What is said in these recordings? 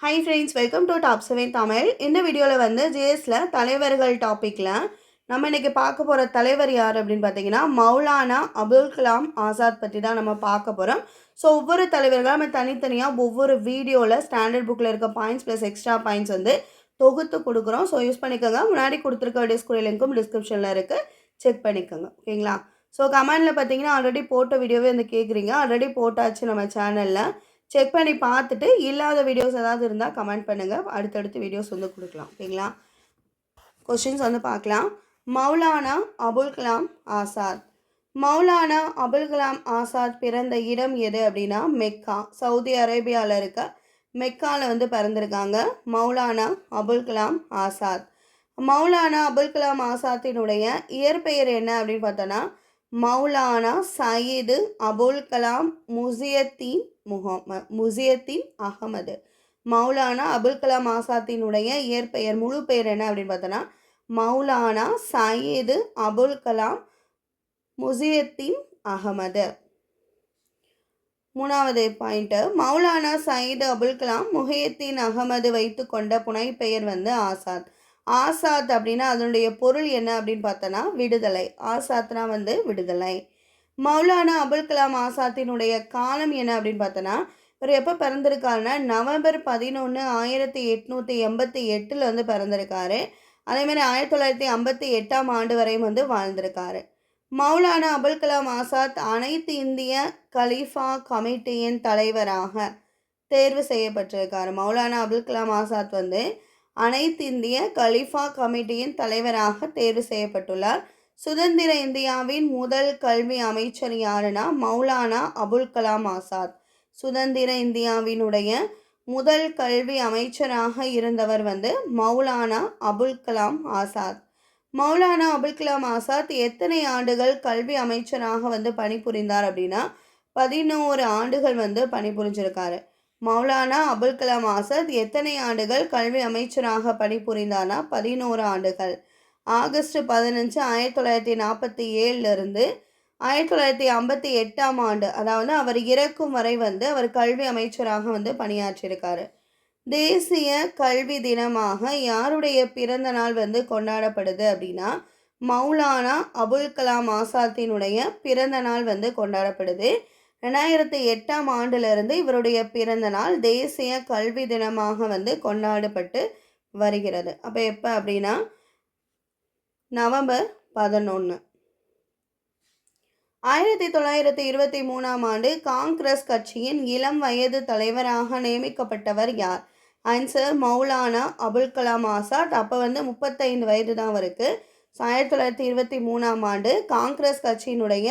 Hi friends welcome to top seven Tamil இந்த வீடியோவில் வந்து ஜேஎஸில் தலைவர்கள் டாப்பிக்கில் நம்ம இன்றைக்கி பார்க்க போகிற தலைவர் யார் அப்படின்னு பார்த்தீங்கன்னா மௌலானா அபுல் கலாம் ஆசாத் பற்றி தான் நம்ம பார்க்க போகிறோம் ஸோ ஒவ்வொரு தலைவர்களும் நம்ம தனித்தனியாக ஒவ்வொரு வீடியோவில் ஸ்டாண்டர்ட் புக்கில் இருக்க பாயிண்ட்ஸ் ப்ளஸ் எக்ஸ்ட்ரா பாயிண்ட்ஸ் வந்து தொகுத்து கொடுக்குறோம். ஸோ யூஸ் பண்ணிக்கோங்க. முன்னாடி கொடுத்துருக்க டிஸ்கிரி லிங்க்கும் டிஸ்கிரிப்ஷனில் இருக்குது செக் பண்ணிக்கோங்க. ஓகேங்களா ஸோ கமெண்டில் பார்த்தீங்கன்னா ஆல்ரெடி போட்ட வீடியோவே வந்து கேட்குறீங்க ஆல்ரெடி போட்டாச்சு நம்ம சேனலில் செக் பண்ணி பார்த்துட்டு இல்லாத வீடியோஸ் ஏதாவது இருந்தால் கமெண்ட் பண்ணுங்கள் அடுத்தடுத்து வீடியோஸ் வந்து கொடுக்கலாம். ஓகேங்களா? கொஷின்ஸ் வந்து பார்க்கலாம். மௌலானா அபுல் கலாம் ஆசாத். மௌலானா அபுல் கலாம் ஆசாத் பிறந்த இடம் எது அப்படின்னா மெக்கா. சவுதி அரேபியாவில் இருக்க மெக்காவில் வந்து பிறந்திருக்காங்க. மௌலானா அபுல் கலாம் ஆசாத். மௌலானா அபுல் கலாம் ஆசாத்தினுடைய இயற்பெயர் என்ன அப்படின்னு பார்த்தோன்னா மௌலானா சயீது அபுல் கலாம் முசியத்தீன் முகம முசியத்தீன் அகமது. மௌலானா அபுல் கலாம் ஆசாத்தினுடைய இயற்பெயர் முழு பெயர் என்ன அப்படின்னு பார்த்தோன்னா மௌலானா சயீது அபுல் கலாம் முசியத்தீன் அகமது. மூணாவது பாயிண்ட்டு மௌலானா சயீது அபுல் கலாம் முஹியத்தீன் அகமது வைத்து கொண்ட புனைப்பெயர் வந்து ஆசாத். ஆசாத் அப்படின்னா அதனுடைய பொருள் என்ன அப்படின்னு பார்த்தோன்னா விடுதலை. ஆசாத்னா வந்து விடுதலை. மௌலானா அபுல் கலாம் ஆசாத்தினுடைய காலம் என்ன அப்படின்னு பார்த்தோன்னா இவர் எப்போ பிறந்திருக்காருன்னா நவம்பர் பதினொன்று ஆயிரத்தி எட்நூற்றி எண்பத்தி எட்டில் வந்து பிறந்திருக்காரு. அதேமாதிரி ஆயிரத்தி தொள்ளாயிரத்தி ஐம்பத்தி எட்டாம் ஆண்டு வரையும் வந்து வாழ்ந்திருக்காரு. மௌலானா அபுல் கலாம் ஆசாத் அனைத்து இந்திய கலீஃபா கமிட்டியின் தலைவராக தேர்வு செய்யப்பட்டிருக்காரு. மௌலானா அபுல் கலாம் ஆசாத் வந்து அனைத்து இந்திய கலிஃபா கமிட்டியின் தலைவராக தேர்வு செய்யப்பட்டுள்ளார். சுதந்திர இந்தியாவின் முதல் கல்வி அமைச்சர் யாருன்னா மௌலானா அபுல் கலாம் ஆசாத். சுதந்திர இந்தியாவினுடைய முதல் கல்வி அமைச்சராக இருந்தவர் வந்து மௌலானா அபுல் கலாம் ஆசாத். மௌலானா அபுல் கலாம் ஆசாத் எத்தனை ஆண்டுகள் கல்வி அமைச்சராக வந்து பணிபுரிந்தார் அப்படின்னா பதினோரு ஆண்டுகள் வந்து பணிபுரிஞ்சிருக்காரு. மௌலானா அபுல் கலாம் ஆசாத் எத்தனை ஆண்டுகள் கல்வி அமைச்சராக பணிபுரிந்தானா? பதினோரு ஆண்டுகள். ஆகஸ்ட் பதினஞ்சு ஆயிரத்தி தொள்ளாயிரத்தி நாற்பத்தி ஏழுலேருந்து ஆயிரத்தி தொள்ளாயிரத்தி ஐம்பத்தி எட்டாம் ஆண்டு அதாவது அவர் இறக்கும் வரை வந்து அவர் கல்வி அமைச்சராக வந்து பணியாற்றியிருக்காரு. தேசிய கல்வி தினமாக யாருடைய பிறந்த நாள் வந்து கொண்டாடப்படுது அப்படின்னா மௌலானா அபுல் கலாம் ஆசாத்தினுடைய பிறந்த நாள் வந்து கொண்டாடப்படுது. ரெண்டாயிரத்தி எட்டாம் ஆண்டிலிருந்து இவருடைய பிறந்த நாள் தேசிய கல்வி தினமாக வந்து கொண்டாடப்பட்டு வருகிறது. அப்போ எப்போ அப்படின்னா நவம்பர் பதினொன்று ஆயிரத்தி தொள்ளாயிரத்தி இருபத்தி மூணாம் ஆண்டு காங்கிரஸ் கட்சியின் இளம் வயது தலைவராக நியமிக்கப்பட்டவர் யார்? ஆன்சர் மௌலானா அபுல் கலாம் ஆசாத். அப்போ வந்து முப்பத்தைந்து வயது தான் அவருக்கு. ஆயிரத்தி தொள்ளாயிரத்தி இருபத்தி மூணாம் ஆண்டு காங்கிரஸ் கட்சியினுடைய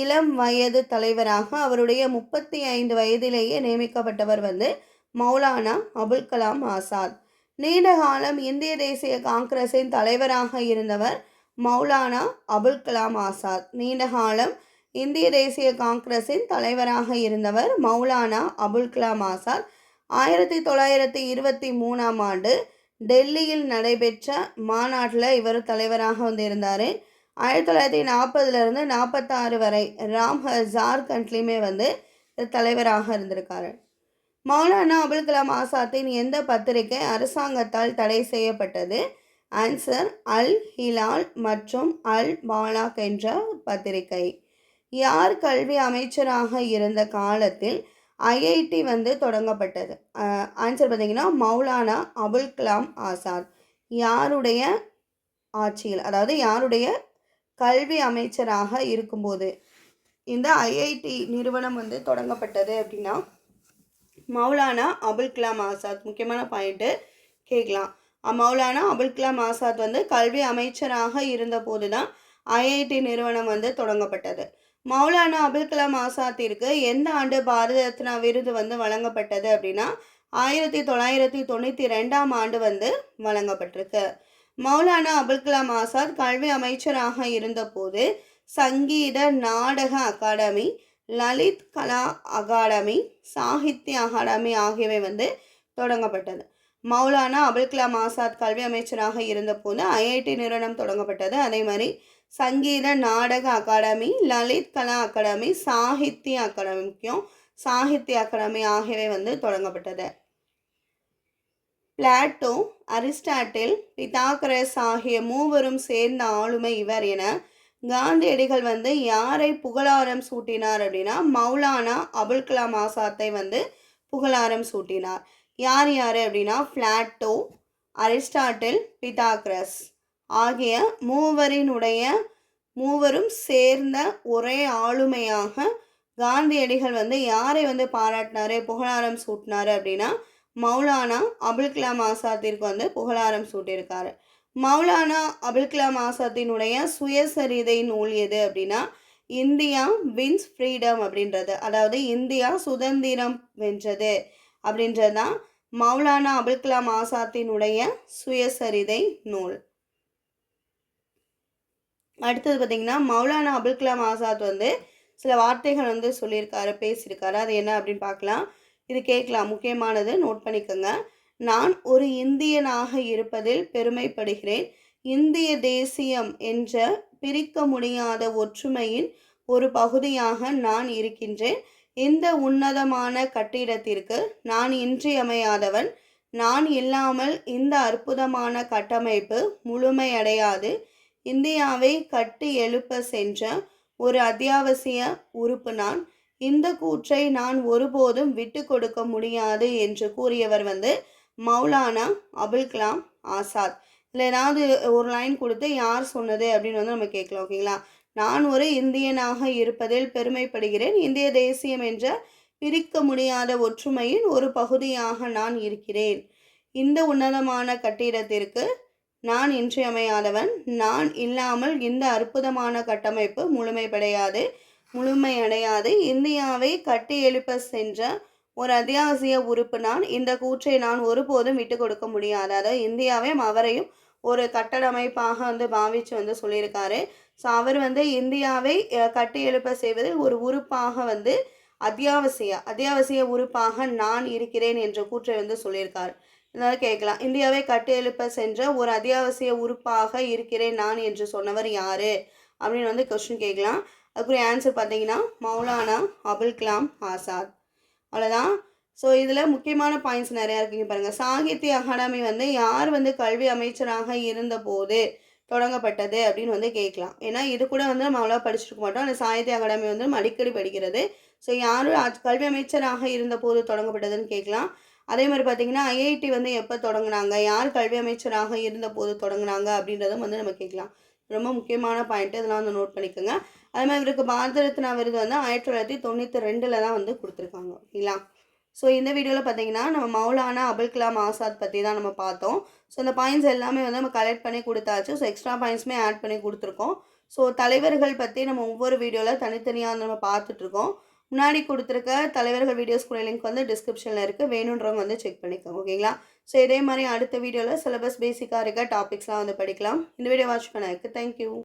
இளம் வயது தலைவராக அவருடைய முப்பத்தி ஐந்து வயதிலேயே நியமிக்கப்பட்டவர் வந்து மௌலானா அபுல் கலாம் ஆசாத். நீண்ட காலம் இந்திய தேசிய காங்கிரஸின் தலைவராக இருந்தவர் மௌலானா அபுல் கலாம் ஆசாத். நீண்ட காலம் இந்திய தேசிய காங்கிரஸின் தலைவராக இருந்தவர் மௌலானா அபுல் கலாம் ஆசாத். ஆயிரத்தி தொள்ளாயிரத்தி இருபத்தி மூணாம் ஆண்டு டெல்லியில் நடைபெற்ற மாநாட்டில் இவர் தலைவராக வந்திருந்தார். ஆயிரத்தி தொள்ளாயிரத்தி நாற்பதுலேருந்து நாற்பத்தாறு வரை ராம் ஜார்க்கண்ட்லேயுமே வந்து தலைவராக இருந்திருக்காரு. மௌலானா அபுல் கலாம் ஆசாத்தின் எந்த பத்திரிகை அரசாங்கத்தால் தடை செய்யப்பட்டது? ஆன்சர் அல் ஹிலால் மற்றும் அல் பாலாக் என்ற பத்திரிகை. யார் கல்வி அமைச்சராக இருந்த காலத்தில் ஐஐடி வந்து தொடங்கப்பட்டது? ஆன்சர் பார்த்தீங்கன்னா மௌலானா அபுல் கலாம் ஆசாத். யாருடைய ஆட்சியில் அதாவது யாருடைய கல்வி அமைச்சராக இருக்கும்போது இந்த ஐஐடி நிறுவனம் வந்து தொடங்கப்பட்டது அப்படின்னா மௌலானா அபுல் கலாம் ஆசாத். முக்கியமான பாயிண்ட்டு கேட்கலாம். மௌலானா அபுல் கலாம் ஆசாத் வந்து கல்வி அமைச்சராக இருந்தபோது தான் ஐஐடி நிறுவனம் வந்து தொடங்கப்பட்டது. மௌலானா அபுல் கலாம் ஆசாத்திற்கு எந்த ஆண்டு பாரத ரத்னா விருது வந்து வழங்கப்பட்டது அப்படின்னா ஆயிரத்தி தொள்ளாயிரத்தி தொண்ணூற்றி ரெண்டாம் ஆண்டு வந்து வழங்கப்பட்டிருக்கு. மௌலானா அபுல் கலாம் ஆசாத் கல்வி அமைச்சராக இருந்தபோது Sangeet Natak Akademi Lalit Kala Akademi Sahitya Akademi ஆகியவை வந்து தொடங்கப்பட்டது. மௌலானா அபுல் கலாம் ஆசாத் கல்வி அமைச்சராக இருந்தபோது ஐஐடி நிறுவனம் தொடங்கப்பட்டது. அதே மாதிரி Sangeet Natak Akademi Lalit Kala Akademi Sahitya Akademi முக்கியம் சாகித்ய அகாடமி ஆகியவை வந்து தொடங்கப்பட்டது. பிளாட்டோ அரிஸ்டாட்டில் பிதாகரஸ் ஆகிய மூவரும் சேர்ந்த ஆளுமை இவர் என காந்தியடிகள் வந்து யாரை புகழாரம் சூட்டினார் அப்படின்னா மௌலானா அபுல் கலாம் ஆசாத்தை வந்து புகழாரம் சூட்டினார். யார் யார் அப்படின்னா பிளாட்டோ அரிஸ்டாட்டில் பிதாக்ரஸ் ஆகிய மூவரினுடைய மூவரும் சேர்ந்த ஒரே ஆளுமையாக காந்தியடிகள் வந்து யாரை வந்து பாராட்டினாரு புகழாரம் சூட்டினாரு அப்படின்னா மௌலானா அபுல் கலாம் ஆசாத்திற்கு வந்து புகழாரம் சூட்டியிருக்காரு. மௌலானா அபுல் கலாம் ஆசாத்தினுடைய சுயசரிதை நூல் எது அப்படின்னா இந்தியா வின்ஸ் ஃப்ரீடம் அப்படின்றது. அதாவது இந்தியா சுதந்திரம் வென்றது அப்படின்றது தான் மௌலானா அபுல் கலாம் ஆசாத்தினுடைய சுயசரிதை நூல். அடுத்தது பார்த்திங்கன்னா மௌலானா அபுல் கலாம் ஆசாத் வந்து சில வார்த்தைகள் வந்து சொல்லியிருக்காரு பேசியிருக்காரு. அது என்ன அப்படின்னு பார்க்கலாம். இது கேட்கலாம். முக்கியமானது நோட் பண்ணிக்கோங்க. நான் ஒரு இந்தியனாக இருப்பதில் பெருமைப்படுகிறேன். இந்திய தேசியம் என்ற பிரிக்க முடியாத ஒற்றுமையின் ஒரு பகுதியாக நான் இருக்கின்றேன். இந்த உன்னதமான கட்டிடத்திற்கு நான் இன்றியமையாதவன். நான் இல்லாமல் இந்த அற்புதமான கட்டமைப்பு முழுமையடையாது. இந்தியாவை கட்டி எழுப்ப சென்ற ஒரு அத்தியாவசிய உறுப்பு நான். இந்த கூற்றை நான் ஒருபோதும் விட்டு கொடுக்க முடியாது என்று கூறியவர் வந்து மௌலானா அபுல் கலாம் ஆசாத். இல்லை ஏதாவது ஒரு லைன் கொடுத்து யார் சொன்னது அப்படின்னு வந்து நம்ம கேட்கலாம் ஓகேங்களா நான் ஒரு இந்தியனாக இருப்பதில் பெருமைப்படுகிறேன். இந்திய தேசியம் என்ற பிரிக்க முடியாத ஒற்றுமையின் ஒரு பகுதியாக நான் இருக்கிறேன். இந்த உன்னதமான கட்டிடத்திற்கு நான் இன்றியமையாதவன். நான் இல்லாமல் இந்த அற்புதமான கட்டமைப்பு முழுமைப்படையாது முழுமையடையாது. இந்தியாவை கட்டி எழுப்ப சென்ற ஒரு அத்தியாவசிய உறுப்பு நான். இந்த கூற்றை நான் ஒருபோதும் விட்டு கொடுக்க முடியாது. அதாவது இந்தியாவையும் அவரையும் ஒரு கட்டடமைப்பாக வந்து பாவிச்சு வந்து சொல்லியிருக்காரு. ஸோ அவர் வந்து இந்தியாவை கட்டி எழுப்ப செய்வதில் ஒரு உறுப்பாக வந்து அத்தியாவசிய அத்தியாவசிய உறுப்பாக நான் இருக்கிறேன் என்ற கூற்றை வந்து சொல்லியிருக்கார். இதனால் கேட்கலாம். இந்தியாவை கட்டி எழுப்ப சென்ற ஒரு அத்தியாவசிய உறுப்பாக இருக்கிறேன் நான் என்று சொன்னவர் யார்? அப்படின்னு வந்து கொஸ்டின் கேட்கலாம். அதுக்குரிய ஆன்சர் பார்த்தீங்கன்னா மௌலானா அபுல் கலாம் ஆசாத். அவ்வளோதான் ஸோ இதில் முக்கியமான பாயிண்ட்ஸ் நிறையா இருக்குங்க பாருங்கள் சாகித்ய அகாடமி வந்து யார் வந்து கல்வி அமைச்சராக இருந்தபோது தொடங்கப்பட்டது அப்படின்னு வந்து கேட்கலாம். ஏன்னா இது கூட வந்து நம்ம அவ்வளோ படிச்சிருக்க மாட்டோம். அந்த சாகித்ய அகாடமி வந்து நம்ம அடிக்கடி படிக்கிறது. ஸோ யார் கல்வி அமைச்சராக இருந்தபோது தொடங்கப்பட்டதுன்னு கேட்கலாம். அதே மாதிரி பார்த்தீங்கன்னா ஐஐடி வந்து எப்போ தொடங்கினாங்க? யார் கல்வி அமைச்சராக இருந்தபோது தொடங்கினாங்க? அப்படின்றதும் வந்து நம்ம கேட்கலாம். ரொம்ப முக்கியமான பாயிண்ட்டு இதெல்லாம் வந்து நோட் பண்ணிக்கோங்க. அதே மாதிரி இவருக்கு பாரதரத்னா விருது வந்து ஆயிரத்தி தொள்ளாயிரத்தி தொண்ணூற்றி ரெண்டில் தான் வந்து கொடுத்துருக்காங்க. ஓகேங்களா ஸோ இந்த வீடியோவில் பார்த்தீங்கன்னா நம்ம மௌலானா அபுல் கலாம் ஆசாத் பற்றி தான் நம்ம பார்த்தோம். ஸோ இந்த பாயிண்ட்ஸ் எல்லாமே வந்து நம்ம கலெக்ட் பண்ணி கொடுத்தாச்சு. ஸோ எக்ஸ்ட்ரா பாயிண்ட்ஸுமே ஆட் பண்ணி கொடுத்துருக்கோம். ஸோ தலைவர்கள் பற்றி நம்ம ஒவ்வொரு வீடியோவில் தனித்தனியாக வந்து நம்ம பார்த்துட்ருக்கோம் முன்னாடி கொடுத்துருக்க தலைவர்கள் வீடியோஸ் கூட லிங்க் வந்து டிஸ்கிரிப்ஷனில் இருக்குது வேணுன்றவங்க வந்து செக் பண்ணிக்கோங்க ஓகேங்களா ஸோ இதே மாதிரி அடுத்த வீடியோவில் சிலபஸ் பேசிக்காக இருக்க டாபிக்ஸ்லாம் வந்து படிக்கலாம். இந்த வீடியோ வாட்ச் பண்ண தேங்க்யூ